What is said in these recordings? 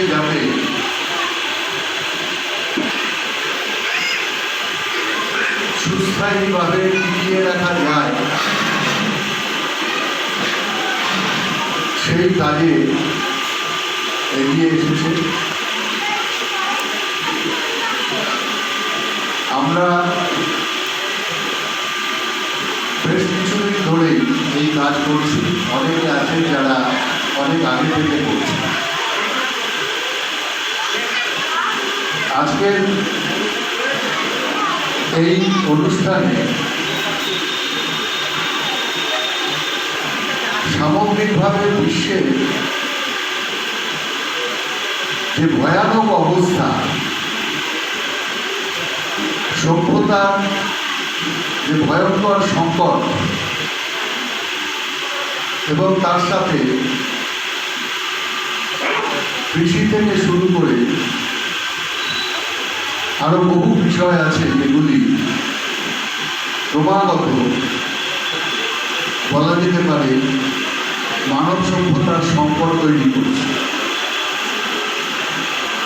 হয়ে যাবে সুস্থায়ীভাবে টিকিয়ে রাখা যায়। সেই কাজে এগিয়ে এসেছে। আমরা বেশ কিছুদিন ধরেই এই কাজ করছি। অনেকে আছে যারা অনেক আগে থেকে করছে আজকের এই অনুষ্ঠানে সামগ্রিকভাবে বিশ্বের যে ভয়ানক অবস্থা সভ্যতার যে ভয়ঙ্কর সংকট এবং তার সাথে কৃষি থেকে শুরু করে আরও বহু বিষয় আছে যেগুলি ক্রমাগত বলা যেতে পারে মানব সভ্যতার সংকট তৈরি করছে।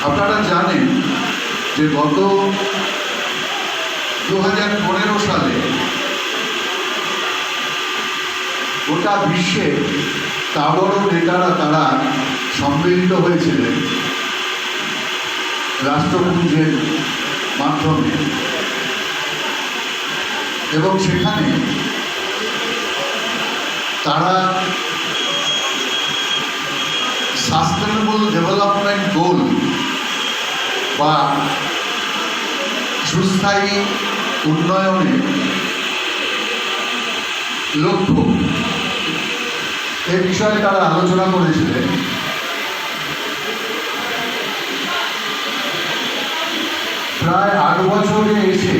আপনারা জানেন যে গত দু হাজার পনেরো সালে গোটা বিশ্বে তা বড় নেতারা তারা সম্মিলিত হয়েছিলেন। রাষ্ট্রপুঞ্জের মাধ্যমে। এবং সেখানে তারা সাস্টেনেবল ডেভেলপমেন্ট গোল বা সুস্থায়ী উন্নয়নের লক্ষ্য। এ বিষয়ে তারা আলোচনা করেছিলেন। প্রায় আট বছরে এসে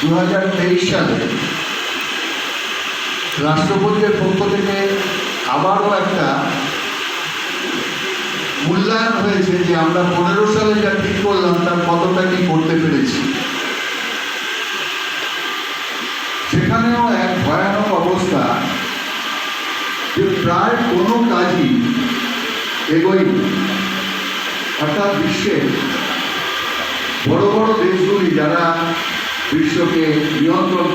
দু হাজার তেইশ সালে রাষ্ট্রপতির পক্ষ থেকে আবারও একটা মূল্যায়ন হয়েছে যে আমরা পনেরো সালে যা ঠিক করলাম, তার কতটা কি করতে পেরেছি। সেখানেও এক ভয়ানক অবস্থা যে প্রায় কোনো কাজই এগোয়নি। অর্থাৎ বিশ্বের বড় বড় দেশগুলি যারা বিশ্বকে নিয়ন্ত্রণ করে।